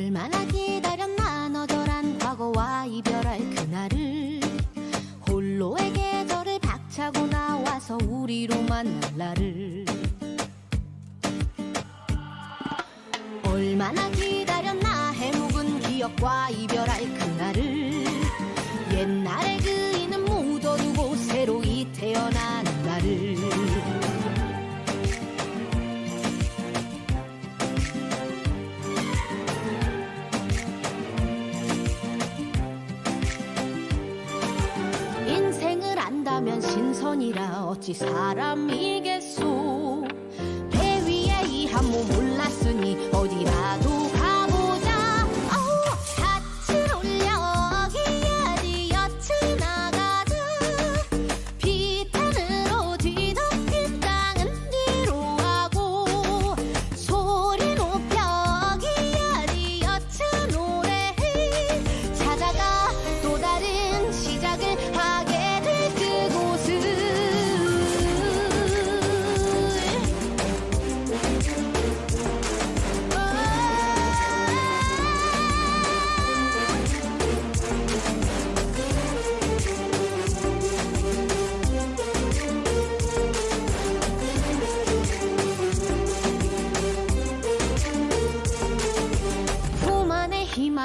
얼마나 기다렸나 너절한 과거와 이별할 그날을 홀로의 계절을 박차고 나와서 우리로 만날 날을 얼마나 기다렸나 해묵은 기억과 이별할 그날을 옛날의 그 선이라 어찌 사람이겠소? 배 위에 이 한 몸 올랐으니 어디라도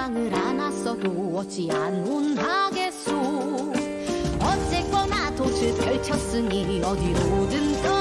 희망을 안았어도 어찌 안온하겠소 어쨌거나 돛을 펼쳤으니 어디로든 떠